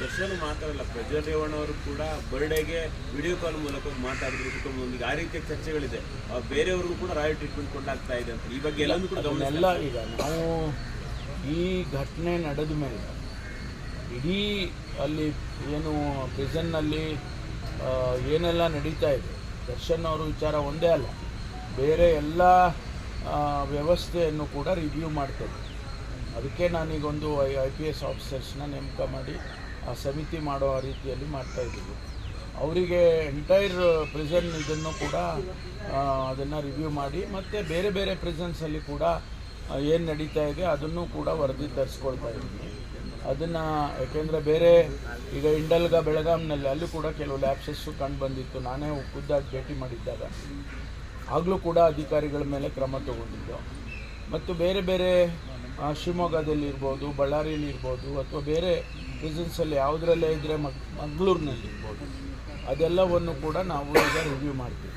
ದರ್ಶನ್ ಮಾತ್ರ ಅಲ್ಲ ಪ್ರಜ್ವಲ್ ರೇವಣ್ಣ ಅವರು ಕೂಡ ಬರ್ಡೇಗೆ ವಿಡಿಯೋ ಕಾಲ್ ಮೂಲಕ ಮಾತಾಡಿದ್ರು ಕುಟುಂಬದೊಂದಿಗೆ. ಆ ರೀತಿಯ ಚರ್ಚೆಗಳಿದೆ. ಬೇರೆಯವ್ರಿಗೂ ಕೂಡ ರಾಯಲ್ ಟ್ರೀಟ್ಮೆಂಟ್ ಕೊಂಡಾಗ್ತಾ ಇದೆ ಅಂತ. ಈ ಬಗ್ಗೆ ಎಲ್ಲನೂ ಕೂಡ ಗಮನ ಎಲ್ಲ ಈಗ ನಾವು ಈ ಘಟನೆ ನಡೆದ ಮೇಲೆ ಇಡೀ ಅಲ್ಲಿ ಏನು ಪ್ರಿಸನ್ನಲ್ಲಿ ಏನೆಲ್ಲ ನಡೀತಾ ಇದೆ, ದರ್ಶನ್ ಅವರು ವಿಚಾರ ಒಂದೇ ಅಲ್ಲ. ಬೇರೆ ಎಲ್ಲ ವ್ಯವಸ್ಥೆಯನ್ನು ಕೂಡ ರಿವ್ಯೂ ಮಾಡ್ತೇವೆ. ಅದಕ್ಕೆ ನಾನೀಗೊಂದು ಐ ಪಿ ಎಸ್ ಆಫೀಸರ್ಸ್ನ ನೇಮಕ ಮಾಡಿ ಆ ಸಮಿತಿ ಮಾಡೋ ರೀತಿಯಲ್ಲಿ ಮಾಡ್ತಾ ಇದ್ದೀವಿ. ಅವರಿಗೆ ಎಂಟೈರ್ ಪ್ರಿಸನ್ ಇದನ್ನು ಕೂಡ ಅದನ್ನು ರಿವ್ಯೂ ಮಾಡಿ, ಮತ್ತು ಬೇರೆ ಬೇರೆ ಪ್ರಿಸನ್ಸಲ್ಲಿ ಕೂಡ ಏನು ನಡೀತಾ ಇದೆ ಅದನ್ನು ಕೂಡ ವರದಿ ತರಿಸ್ಕೊಳ್ತಾ ಇದ್ದೀವಿ. ಅದನ್ನು, ಯಾಕೆಂದರೆ ಬೇರೆ ಈಗ ಇಂಡಲ್ಗ ಬೆಳಗಾಂನಲ್ಲಿ ಅಲ್ಲೂ ಕೂಡ ಕೆಲವು ಲ್ಯಾಪ್ಸಸ್ಸು ಕಂಡು ಬಂದಿತ್ತು. ನಾನೇ ಖುದ್ದಾಗಿ ಭೇಟಿ ಮಾಡಿದ್ದಾಗ ಆಗಲೂ ಕೂಡ ಅಧಿಕಾರಿಗಳ ಮೇಲೆ ಕ್ರಮ ತಗೊಂಡಿದ್ದು. ಮತ್ತು ಬೇರೆ ಬೇರೆ ಶಿವಮೊಗ್ಗದಲ್ಲಿ ಇರ್ಬೋದು ಬಳ್ಳಾರಿಯಲ್ಲಿ ಇರ್ಬೋದು, ಅಥವಾ ಬೇರೆ ಪ್ರಿಸನ್ಸಲ್ಲಿ ಯಾವುದರಲ್ಲೇ ಇದ್ದರೆ ಮಗ್ ಮಂಗಳೂರಿನಲ್ಲಿ ಇರ್ಬೋದು ಅದೆಲ್ಲವನ್ನು ಕೂಡ ನಾವು ಈಗ ರಿವ್ಯೂ ಮಾಡ್ತೀವಿ.